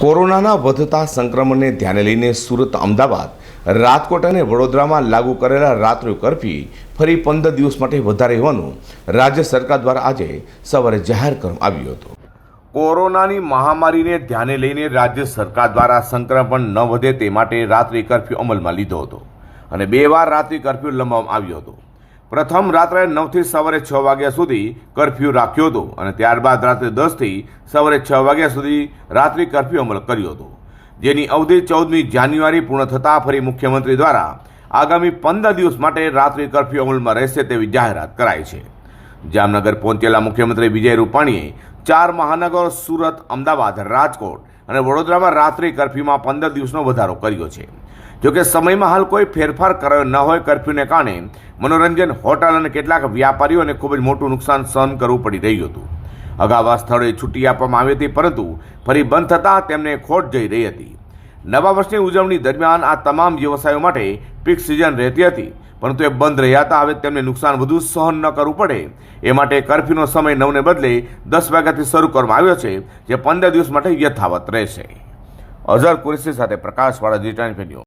કોરોનાના વધતા સંક્રમણને ધ્યાને લઈને સુરત, અમદાવાદ, રાજકોટ અને વડોદરામાં લાગુ કરેલા રાત્રિ કરફ્યુ ફરી પંદર દિવસ માટે વધારે હોવાનું રાજ્ય સરકાર દ્વારા આજે સવારે જાહેર કરવામાં આવ્યું હતું. કોરોનાની મહામારીને ધ્યાને લઈને રાજ્ય સરકાર દ્વારા સંક્રમણ ન વધે તે માટે રાત્રિ કરફ્યુ અમલમાં લીધો હતો અને બે વાર રાત્રિ કરફ્યુ લંબાવવામાં આવ્યો હતો. પ્રથમ રાત્રે નવથી સવારે છ વાગ્યા સુધી કરફ્યુ રાખ્યો હતો અને ત્યારબાદ રાત્રે દસથી સવારે છ વાગ્યા સુધી રાત્રિ કરફ્યુ અમલ કર્યો હતો. જેની અવધિ ચૌદમી જાન્યુઆરી પૂર્ણ થતાં ફરી મુખ્યમંત્રી દ્વારા આગામી પંદર દિવસ માટે રાત્રિ કરફ્યુ અમલમાં રહેશે તેવી જાહેરાત કરાઈ છે. જામનગર પહોંચેલા મુખ્યમંત્રી વિજય રૂપાણીએ ચાર મહાનગરો, સુરત, અમદાવાદ, રાજકોટ અને વડોદરામાં રાત્રિ કરફ્યુમાં પંદર દિવસનો વધારો કર્યો છે. જોકે સમયમાં હાલ કોઈ ફેરફાર કરાયો ન હોય કરફ્યુને કારણે મનોરંજન, હોટલ અને કેટલાક વ્યાપારીઓને ખૂબ જ મોટું નુકસાન સહન કરવું પડી રહ્યું હતું. અગાઉ આ સ્થળે છુટ્ટી આપવામાં આવી હતી, પરંતુ ફરી બંધ થતાં તેમને ખોટ જઈ રહી હતી. નવા વર્ષની ઉજવણી દરમિયાન આ તમામ વ્યવસાયો માટે પીક સિઝન રહેતી હતી. પરંતુ એ બંધ રહ્યા હતા. હવે તેમને નુકસાન વધુ સહન ન કરવું પડે. એ માટે કરફ્યુનો સમય નવને બદલે દસ વાગ્યાથી શરૂ કરવામાં આવ્યો છે, જે પંદર દિવસ માટે યથાવત રહેશે. અઝર કુરેશી સાથે પ્રકાશવાળા ડિટાઇન